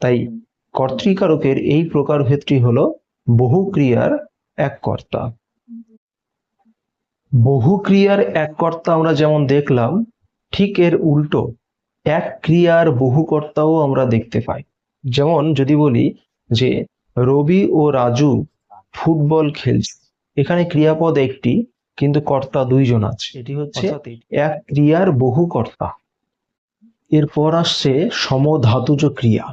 তাই কর্তৃকারকের এই প্রকারভেদটি হলো বহু ক্রিয়ার এক কর্তা। বহু ক্রিয়ার এক কর্তা আমরা যেমন দেখলাম ঠিক এর উল্টো এক ক্রিয়ার বহু কর্তাও আমরা দেখতে পাই। যেমন যদি বলি যে রবি ও রাজু ফুটবল খেলছে। এখানে ক্রিয়াপদ একটি কিন্তু কর্তা দুইজন আছে। এটি হচ্ছে এক ক্রিয়ার বহু কর্তা এরপর আসছে সমধাতুজ ক্রিয়া।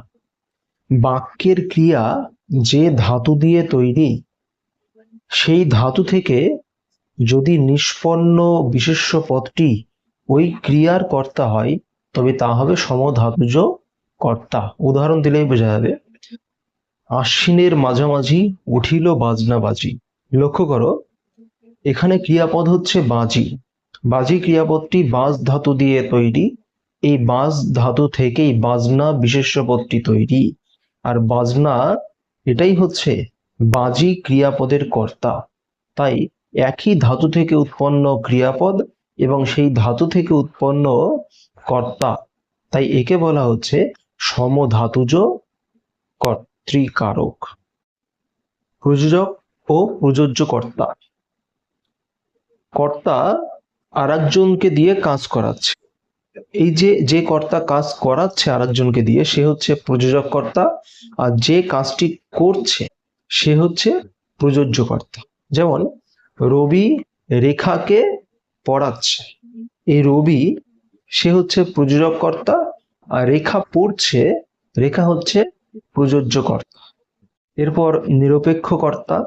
বাক্যের ক্রিয়া যে ধাতু দিয়ে তৈরি, সেই ধাতু থেকে যদি নিষ্পন্ন বিশেষ্য পদটি ওই ক্রিয়ার কর্তা হয়, তবে তা হবে সমধাতুজ কর্তা। উদাহরণ দিলেই বোঝা যাবে। আশ্বিনের মাঝামাঝি উঠিল বাজনা বাজি। লক্ষ্য করো, এখানে ক্রিয়াপদ হচ্ছে বাজি। বাজি ক্রিয়াপদটি বাজ ধাতু দিয়ে তৈরি। এই বাজ ধাতু থেকেই বাজনা বিশেষ্য পদটি তৈরি। আর বাজনা এটাই হচ্ছে বাজি ক্রিয়াপদের কর্তা। তাই একই ধাতু থেকে উৎপন্ন ক্রিয়াপদ এবং সেই ধাতু থেকে উৎপন্ন কর্তা। তাই একে বলা হচ্ছে সমধাতুজ কর্তৃকারক। প্রযোজক ও প্রযোজ্য কর্তা। কর্তা আরেকজনকে দিয়ে কাজ করাচ্ছে। এই যে যে কর্তা কাজ করাচ্ছে আরেকজনকে দিয়ে, সে হচ্ছে প্রযোজক কর্তা, আর যে কাজটি করছে, সে হচ্ছে প্রযোজ্য কর্তা। যেমন, রবি রেখাকে পড়াচ্ছে। এই রবি, সে হচ্ছে প্রযোজক কর্তা, আর রেখা পড়ছে, রেখা হচ্ছে প্রযোজ্য কর্তা। এরপর নিরপেক্ষ কর্তা,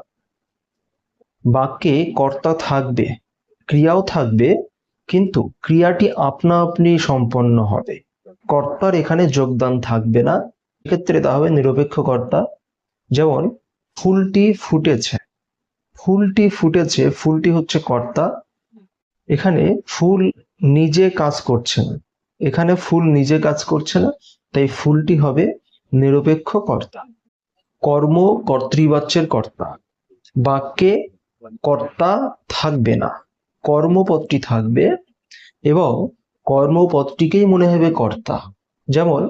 বাক্যে কর্তা থাকবে, ক্রিয়াও থাকবে কিন্তু ক্রিয়াটি আপনা আপনি সম্পন্ন হবে। কর্তার এখানে যোগদান থাকবে না। এক্ষেত্রে তা হবে নিরপেক্ষ কর্তা। যেমন, ফুলটি ফুটেছে। ফুলটি ফুটেছে, ফুলটি হচ্ছে কর্তা। এখানে ফুল নিজে কাজ করছে না। এখানে ফুল নিজে কাজ করছে না, তাই ফুলটি হবে নিরপেক্ষ কর্তা। কর্ম কর্তৃবাচ্যের কর্তা। বাক্যে কর্তা থাকবে না। কর্মপদটি থাকবে এবং কর্মপদটিকেই মনে হবে কর্তা। যেমন,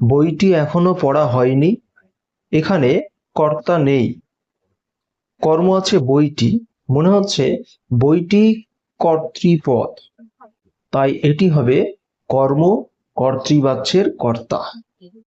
বইটি এখনও পড়া হয়নি, এখানে কর্তা নেই। কর্ম আছে বইটি, মনে হচ্ছে বইটি কর্তৃপদ। তাই এটি হবে কর্ম কর্তৃবাচ্যের কর্তা।